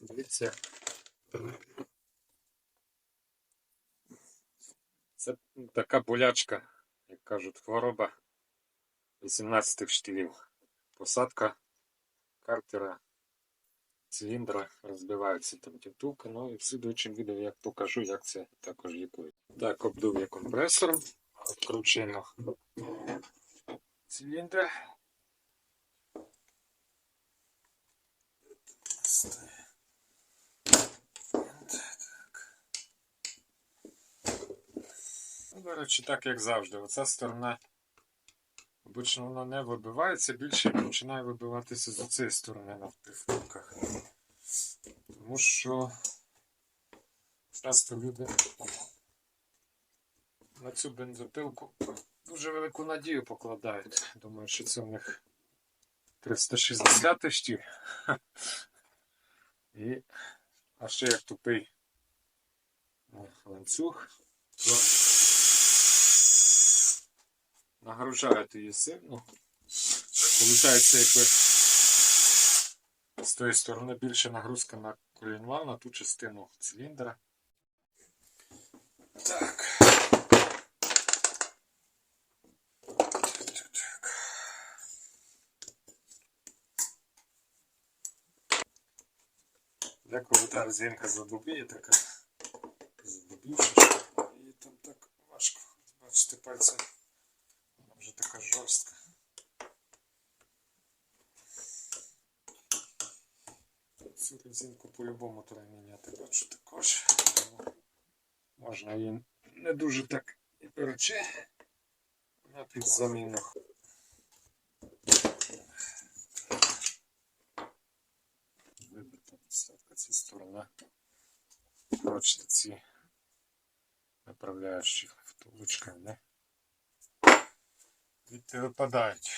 Дивіться. Це така болячка, як кажуть, хвороба 18 штилів. Посадка картера, циліндра, розбиваються там ті. Ну і в слідуючому відео я покажу, як це також лікує. Так, обдув я компресором, відкручуємо циліндр. До речі, так як завжди. Оця сторона обично вона не вибивається, більше починає вибиватися з цієї сторони на втулках. Тому що часто люди на цю бензопилку дуже велику надію покладають. Думаю, що це в них 360 штіль. І а ще як тупий е, ланцюг, нагружають її сильно. Получається, якби з тої сторони більше нагрузка на колінвал, на ту частину циліндра. Так. Деколи та резинка задубіє така. Задубівши, її там так важко. Бачите, пальцем. Вже. Цю резинку по-любому треба міняти, бачу також. Тому можна її не дуже так і перечи на під заміну. Вибита посадка ця сторона. Бачите, ці направляючі втулочка, не? Відти випадають.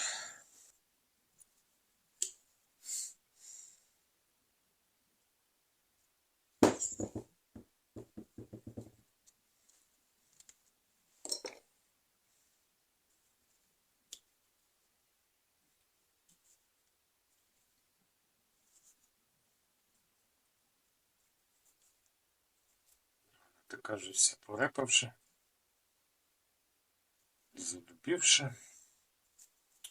Так каже, все порепавши, задубівши.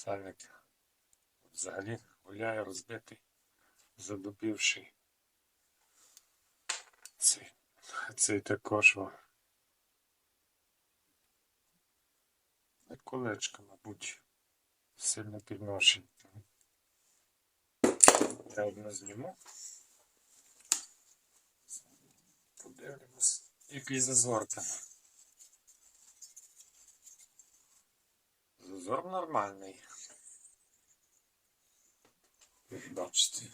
Сальник взагалі гуляє розбитий, задубівший. Цей, цей також Колечко, мабуть, сильно підношень. Я одне зніму. Подивимось, який зазор там. Зазор нормальний. Бачите.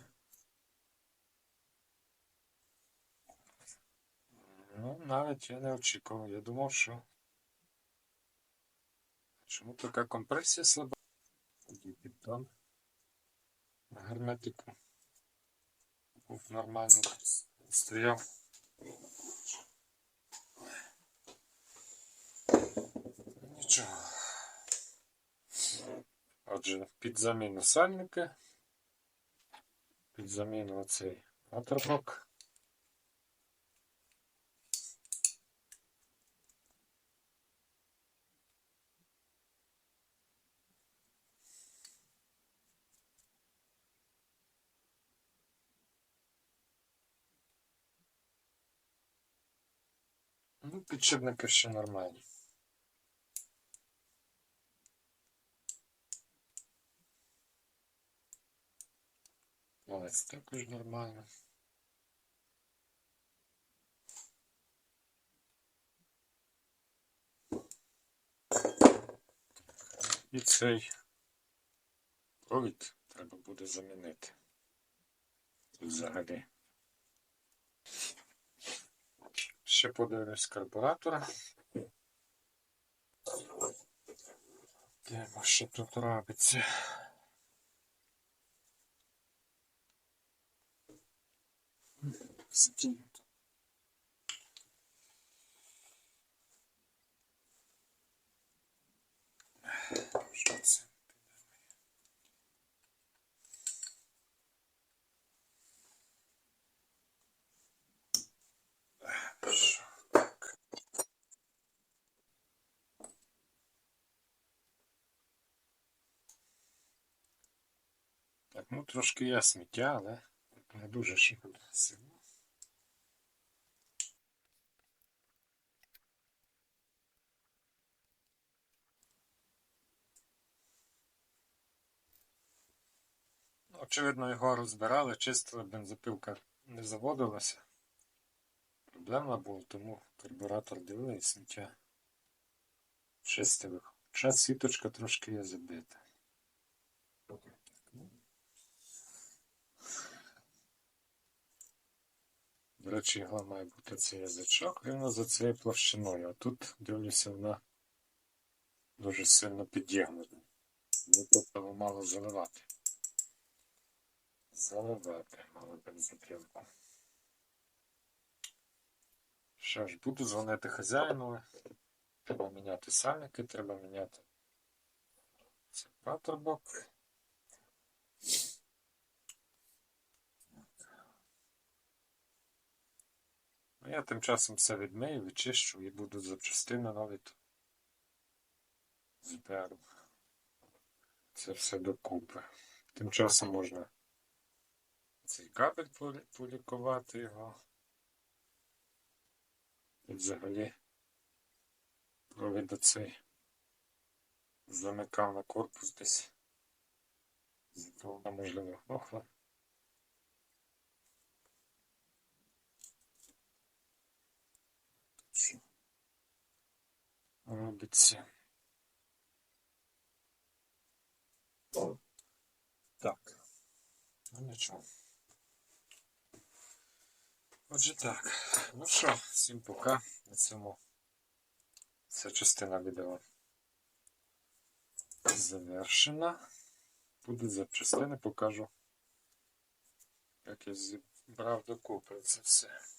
Ну, навіть я не очікував. Я думав, що. Чому така компресія слаба? Піддон. На герметику. Був нормально стояв. Нічого. Отже, під заміну сальника. Під заміну оцей моторблок. Ну, підшипники ще нормальні. Ось також нормально. І цей провід треба буде замінити. Взагалі. Ще подивлюсь карбуратора. Дивимо, що тут робиться. Сидіння. Що це? Так. Ну трошки є сміття, але дуже ще сильно. Ну, Очевидно, його розбирали, чистили, бензопилка не заводилася. Проблема була, тому карбюратор дивили сміття чистили. Хоча сіточка трошки є забита. Речі, його має бути цей язичок рівно за цією площиною. А тут, дивлюся, вона дуже сильно підігнута. Ну, тобто мало заливати. Заливати мало бензопилку. Що ж, буду дзвонити хазяїну. Треба міняти сальники, треба міняти цей патрубок. А я тим часом все відмию, відчищу і буду запчастини нові тут зберу. Це все докупи. Тим часом можна цей кабель полікувати його. І взагалі провід цей замикав на корпус десь. Вона можливо глохла. Що робиться? Так. Ну нічого. Отже так. Ну що, всім пока. На цьому ця частина відео завершена. Будуть запчастини, покажу, як я зібрав докупи це все.